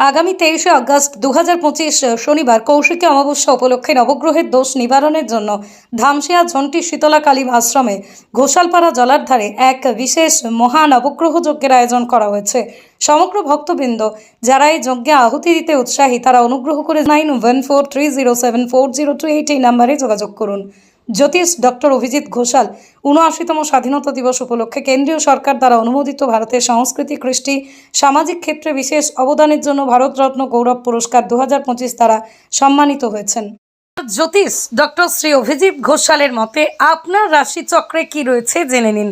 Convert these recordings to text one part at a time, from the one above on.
আগামী তেইশে আগস্ট দু হাজার পঁচিশ শনিবার কৌশিকী অমাবস্যা উপলক্ষে নবগ্রহের দোষ নিবারণের জন্য ধামসিয়া ঝন্টি শীতলা কালী আশ্রমে ঘোষালপাড়া জলার ধারে এক বিশেষ মহা নবগ্রহ যজ্ঞের আয়োজন করা হয়েছে। সমগ্র ভক্তবৃন্দ যারা এই যজ্ঞে আহুতি দিতে উৎসাহী তারা অনুগ্রহ করে nine one four three zero seven four zero two eight এই নাম্বারে যোগাযোগ করুন। জ্যোতিষ ডক্টর অভিজিৎ ঘোষাল উনআশিতম স্বাধীনতা দিবস উপলক্ষে কেন্দ্রীয় সরকার দ্বারা অনুমোদিত ভারতের সংস্কৃতি কৃষ্টি, সামাজিক ক্ষেত্রে বিশেষ অবদানের জন্য ভারতরত্ন গৌরব পুরস্কার দু হাজার পঁচিশ দ্বারা সম্মানিত হয়েছেন। জ্যোতিষ ডক্টর শ্রী অভিজিৎ ঘোষালের মতে, আপনার রাশিচক্রে কি রয়েছে জেনে নিন।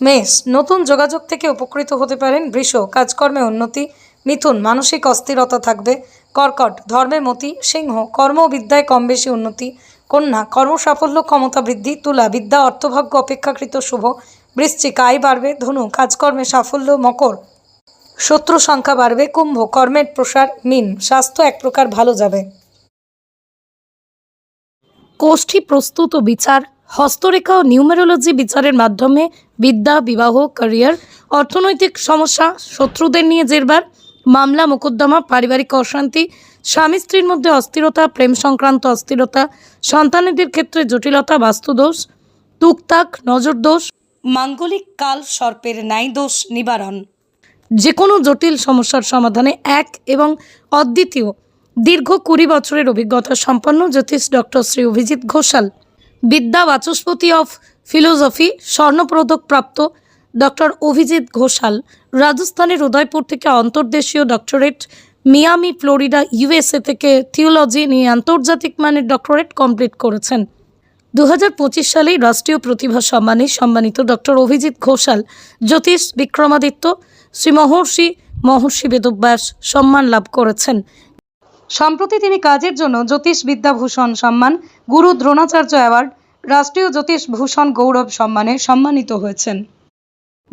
মেষ, নতুন যোগাযোগ থেকে উপকৃত হতে পারেন বৃষ, কাজকর্মে উন্নতি, মিথুন, মানসিক অস্থিরতা থাকবে, কর্কট, ধর্মে মতি, সিংহ, কর্মবিদ্যায় কম বেশি উন্নতি কন্যা, কর্মসাফল্য, ক্ষমতা বৃদ্ধি, তুলা, বিদ্যা, অর্থভাগ্য, অপেক্ষাকৃত শুভ, বৃশ্চিক আয় বাড়বে, ধনু, কাজকর্মে সাফল্য, মকর, শত্রু সংখ্যা বাড়বে, কুম্ভ, কর্মের প্রসার, মিন, স্বাস্থ্য এক প্রকার ভালো যাবে। কোষ্ঠী প্রস্তুত বিচার, হস্তরেখা ও নিউমেরোলজি বিচারের মাধ্যমে বিদ্যা, বিবাহ, ক্যারিয়ার, অর্থনৈতিক সমস্যা শত্রুদের নিয়ে জেরবার মামলা, মোকদ্দমা, পারিবারিক অশান্তি, স্বামী স্ত্রীর মধ্যে অস্থিরতা, প্রেম সংক্রান্ত অস্থিরতা, সন্তানেদের ক্ষেত্রে জটিলতা, বাস্তুদোষ, তুকতাক, নজরদোষ, মাঙ্গলিক কাল, সর্পের ন্যায় দোষ নিবারণ। যে কোনো জটিল সমস্যার সমাধানে এক এবং অদ্বিতীয়, দীর্ঘ কুড়ি বছরের অভিজ্ঞতা সম্পন্ন জ্যোতিষ ডক্টর শ্রী অভিজিৎ ঘোষাল। বিদ্যা বাচস্পতি অফ ফিলোসফি, স্বর্ণপদক প্রাপ্ত ডক্টর অভিজিৎ ঘোষাল রাজস্থানের উদয়পুর থেকে অন্তর্দেশীয় ডক্টরেট মিয়ামি, ফ্লোরিডা, ইউএসএ থেকে থিওলজি নিয়ে আন্তর্জাতিক মানের ডক্টরেট কমপ্লিট করেছেন। দু হাজার সালেই রাষ্ট্রীয় প্রতিভা সম্মানে সম্মানিত ডক্টর অভিজিৎ ঘোষাল, জ্যোতিষ বিক্রমাদিত্য শ্রী মহর্ষি মহর্ষি বেদব্যাস সম্মান লাভ করেছেন। সম্প্রতি তিনি কাজের জন্য জ্যোতিষ বিদ্যাভূষণ সম্মান, গুরু দ্রোণাচার্য অ্যাওয়ার্ড, রাষ্ট্রীয় জ্যোতিষ ভূষণ গৌরব সম্মানে সম্মানিত হয়েছেন।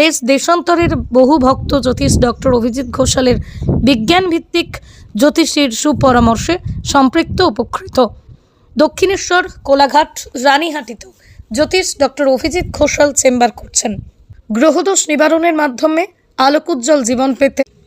দেশ দেশান্তরের বহু ভক্ত জ্যোতিষ ডক্টর অভিজিৎ ঘোষালের বিজ্ঞানভিত্তিক জ্যোতিষীর সুপরামর্শে সম্পৃক্ত উপকৃত। দক্ষিণেশ্বর, কোলাঘাট, রানীহাটিতেও জ্যোতিষ ডক্টর অভিজিৎ ঘোষাল চেম্বার করছেন। গ্রহদোষ নিবারণের মাধ্যমে আলোকোজ্জ্বল জীবন পেতে